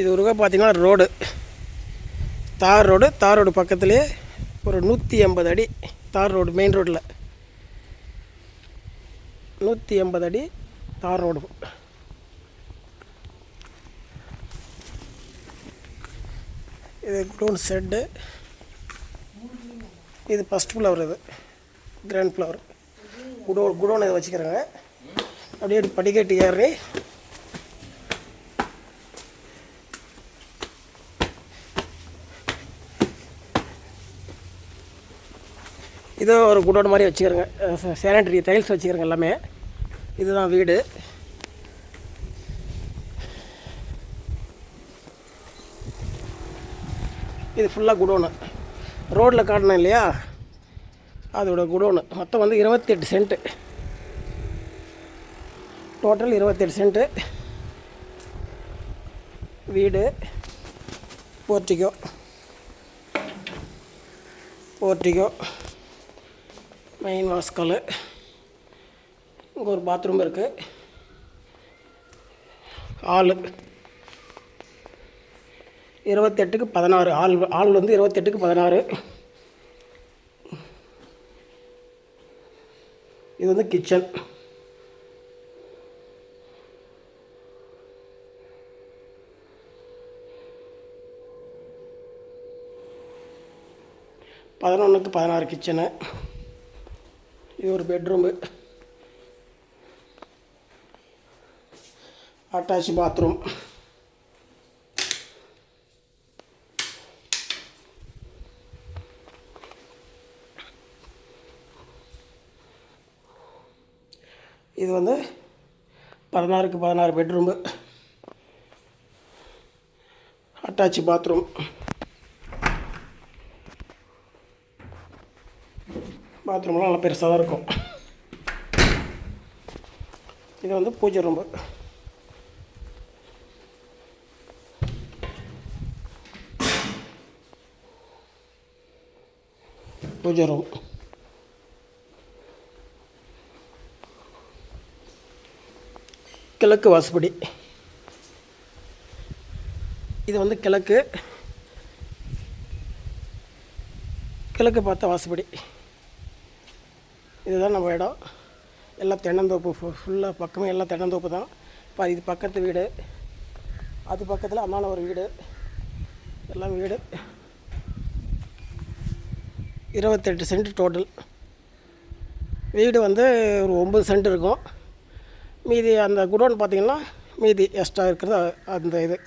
இது ஒரு பார்த்திங்கன்னா ரோடு. தார் ரோடு தார் ரோடு பக்கத்துலேயே ஒரு நூற்றி எண்பது அடி தார் ரோடு மெயின் ரோட்டில் நூற்றி எண்பது அடி தார் ரோடு. இது குடோன் செட்டு இது ஃபஸ்ட் ஃப்ளவர் இது. கிராண்ட் ஃப்ளவர் குடோ குடோன் இதை வச்சுக்கிறாங்க. அப்படியே படிக்கட்டு ஏறி இது ஒரு குடோன் மாதிரி வச்சுக்கிறேங்க. சானிட்டரி டைல்ஸ் வச்சுக்கிறேங்க எல்லாமே. இதுதான் வீடு. இது ஃபுல்லாக குடோனு. ரோட்டில் காட்டினேன் இல்லையா? அதோட குடோனு. மொத்தம் வந்து இருபத்தெட்டு சென்ட்டு. டோட்டல் இருபத்தெட்டு சென்ட்டு. வீடு. போர்ட்டிகோ போர்ட்டிகோ மெயின் வாஸ்கல் இங்கே ஒரு பாத்ரூம் இருக்குது ஹாலு இருபத்தெட்டுக்கு பதினாறு. ஆள் ஆள் வந்து இருபத்தெட்டுக்கு பதினாறு. இது வந்து கிச்சன் பதினொன்றுக்கு பதினாறு கிச்சனு இது ஒரு பெட்ரூமு அட்டாச் பாத்ரூம் இது வந்து பதினாறுக்கு பதினாறு பெட்ரூமு அட்டாச் பாத்ரூம் பாத்ரூம்லாம் நல்லா பெருசாக தான் இருக்கும். இது வந்து பூஜை ரூம்பு பூஜை ரூம். கிழக்கு வாசுபடி. இது வந்து கிழக்கு. கிழக்கு பார்த்த வாசுபடி. இதுதான் நம்ம இடம். எல்லாம் தென்னந்தோப்பு ஃபுல்லாக பக்கமே எல்லாம் தென்னந்தோப்பு தான். இப்போ இது பக்கத்து வீடு. அது பக்கத்தில் அம்மான ஒரு வீடு. எல்லாம் வீடு. இருபத்தெட்டு சென்ட் டோட்டல் வீடு வந்து ஒரு ஒம்பது சென்ட் இருக்கும். மீதி அந்த குடோன் பார்த்திங்கன்னா மீதி எக்ஸ்ட்ரா இருக்கிறது அந்த இது.